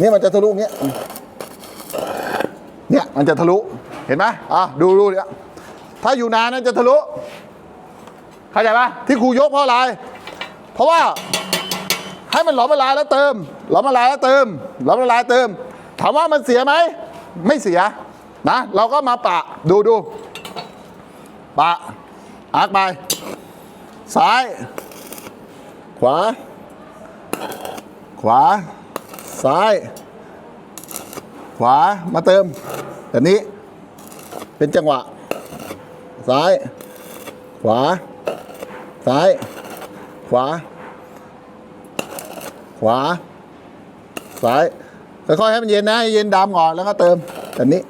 นี่มันจะทะลุเนี้ยเนี่ยมันจะทะลุเห็นไหมอะดูดูเนี่ยถ้าอยู่นานนั้นจะทะลุเข้าใจปะที่ครูยกเพราะอะไร เพราะว่าให้มันหลอมละลายแล้วเติม หลอมละลายแล้วเติม หลอมละลายเติม ถามว่ามันเสียไหม ไม่เสียนะ เราก็มาปะดูดูปะอาร์กไป ซ้าย ขวา ขวา ซ้าย ขวามาเติมแบบนี้ เป็นจังหวะ ซ้าย ขวา ซ้าย ขวา ขวา ซ้ายค่อยๆให้มันเย็นนะเย็นดำก่อนแล้วก็เติมแบบนี้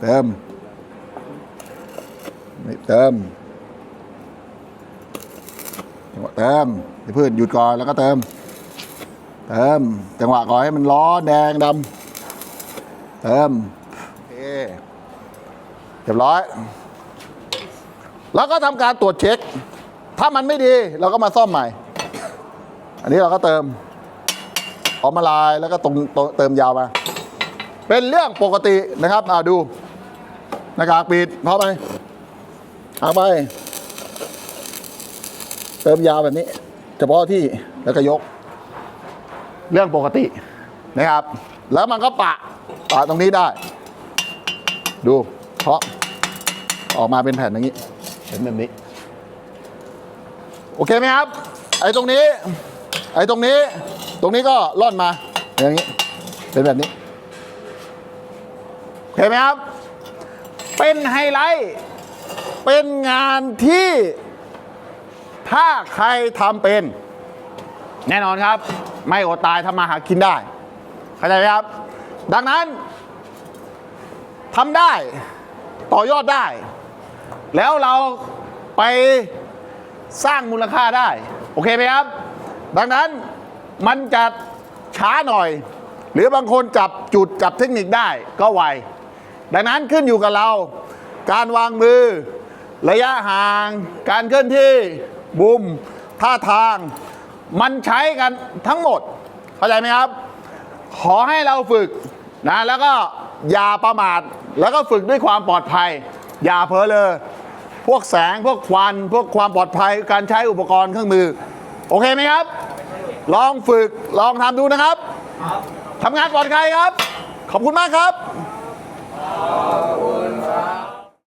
เติมไม่เติม จังหวะเติมอย่าเพิ่งหยุดก่อนแล้วก็เติม เติม จังหวะก่อนให้มันร้อนแดงดำเติมโอเคเรียบร้อย แล้วก็ทำการตรวจเช็ค ถ้ามันไม่ดีเราก็มาซ่อมใหม่ อันนี้เราก็เติมออกมาลายแล้วก็ตรงตรงเติมยาวมา เป็นเรื่องปกตินะครับอ่าดูหน้ากากปิดพอไปเอาไป เติมยาวแบบนี้ เฉพาะที่แล้วก็ยก เรื่องปกตินะครับ แล้วมันก็ปะปะตรงนี้ได้ ดูเพราะออกมาเป็นแผ่นอย่างนี้เห็นแบบนี้ โอเคไหมครับ ไอ้ตรงนี้ ไอ้ตรงนี้ ตรงนี้ก็ล่อนมาอย่างนี้ เป็นแบบนี้โอเคไหมครับ เป็นไฮไลท์ เป็นงานที่ ถ้าใครทำเป็น แน่นอนครับ ไม่อดตายทำมาหากินได้เข้าใจไหมครับ ดังนั้นทำได้ต่อยอดได้ แล้วเราไปสร้างมูลค่าได้ โอเคไหมครับ ดังนั้นมันจะช้าหน่อย หรือบางคนจับจุดจับเทคนิคได้ก็ไว ดังนั้นขึ้นอยู่กับเรา การวางมือ ระยะห่าง การเคลื่อนที่ บุมท่าทาง มันใช้กันทั้งหมด เข้าใจไหมครับ ขอให้เราฝึกนะแล้วก็อย่าประมาทแล้วก็ฝึกด้วยความปลอดภัย อย่าเผลอเลย พวกแสงพวกควัน พวกความปลอดภัยการใช้อุปกรณ์เครื่องมือ โอเคไหมครับ ลองฝึกลองทำดูนะครับทำงานปลอดภัยครับ ขอบคุณมากครับขอบคุณ